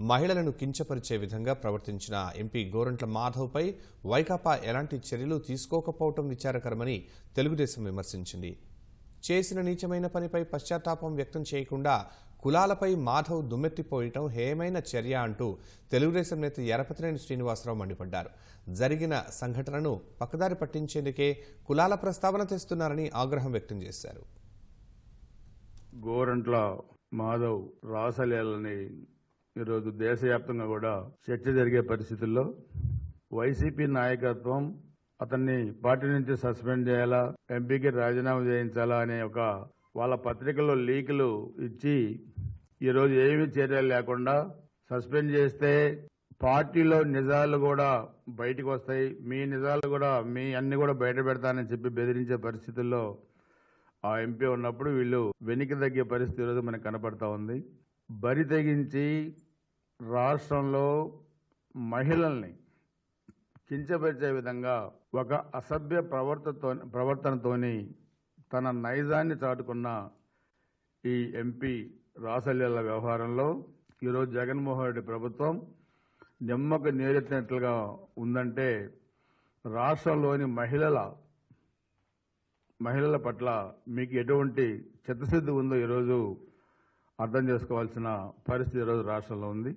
మహిళలను కించపరిచే విధంగా ప్రవర్తించిన ఎంపీ గోరంట్ల మాధవ్పై వైకాపా ఎలాంటి చర్యలు తీసుకోకపోవటం విచారకరమని తెలుగుదేశం విమర్శించింది. చేసిన నీచమైన పనిపై పశ్చాత్తాపం వ్యక్తం చేయకుండా కులాలపై మాధవ్ దుమ్మెత్తిపోయటం హేయమైన చర్య అంటూ తెలుగుదేశం నేత ఎరపతినేని శ్రీనివాసరావు మండిపడ్డారు. జరిగిన సంఘటనను పక్కదారి పట్టించేందుకే కులాల ప్రస్తావన తెస్తున్నారని ఆగ్రహం వ్యక్తం చేశారు. గోరంట్ల మాధవ్ రాసలేలని ఈరోజు దేశవ్యాప్తంగా కూడా చర్చ జరిగే పరిస్థితుల్లో వైసీపీ నాయకత్వం అతన్ని పార్టీ నుంచి సస్పెండ్ చేయాలా ఎంపీకి రాజీనామా చేయించాలా అనే ఒక వాళ్ళ పత్రికల్లో లీకులు ఇచ్చి ఈరోజు ఏమి చర్యలు లేకుండా సస్పెండ్ చేస్తే పార్టీలో నిజాలు కూడా బయటకు వస్తాయి. మీ నిజాలు కూడా మీ అన్ని కూడా బయట పెడతానని చెప్పి బెదిరించే పరిస్థితుల్లో ఆ ఎంపీ ఉన్నప్పుడు వీళ్ళు వెనక్కి తగ్గే పరిస్థితి ఈరోజు మనకు కనపడతా ఉంది. బరి తెగించి రాష్ట్రంలో మహిళల్ని కించపరిచే విధంగా ఒక అసభ్య ప్రవర్తతో ప్రవర్తనతోని తన నైజాన్ని చాటుకున్న ఈ ఎంపీ రాసలీల వ్యవహారంలో ఈరోజు జగన్మోహన్ రెడ్డి ప్రభుత్వం నిమ్మకు నేరెత్తినట్లుగా ఉందంటే రాష్ట్రంలోని మహిళల మహిళల పట్ల మీకు ఎటువంటి చిత్తశుద్ధి ఉందో ఈరోజు అర్థం చేసుకోవాల్సిన పరిస్థితి ఈరోజు రాష్ట్రంలో ఉంది.